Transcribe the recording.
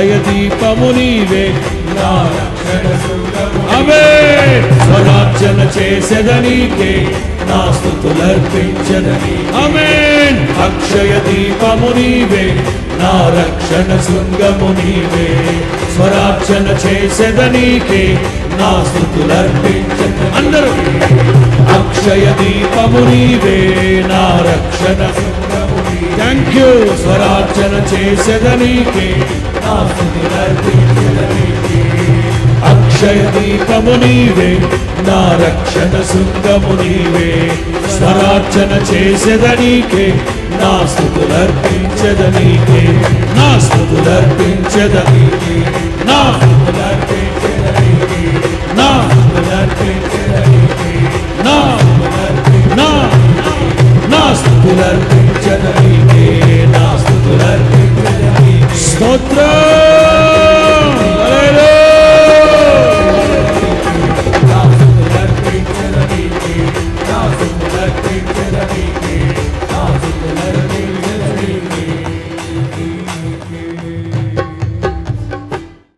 అక్షయ దీపము నీవే. అవే! స్వరార్చన చేసేదనీకే నా స్థుతులర్పించదని. అమేన్ అక్షయ దీపము నీవే. నా రక్షణ శృంగము నీవే. స్వరార్చన చేసేదనీకే నా అందరూ! అక్షయ దీపము నీవే. నా రక్షణ థ్యాంక్ యూ స్వరార్చన చేసేదనీకే నా అక్షయ నీవే నా రక్షణ శృంగము నీవే. స్వరార్చన చేసేదనీకే నా స్థుతులర్పించదనీకే నా స్థుతులర్పించదనీకే నా స్థుతులర్పించదనీకే నా స్థుతులర్పించదనీకే నా నా నా స్థుతులర్పించదనీకే నా స్తోత్రం!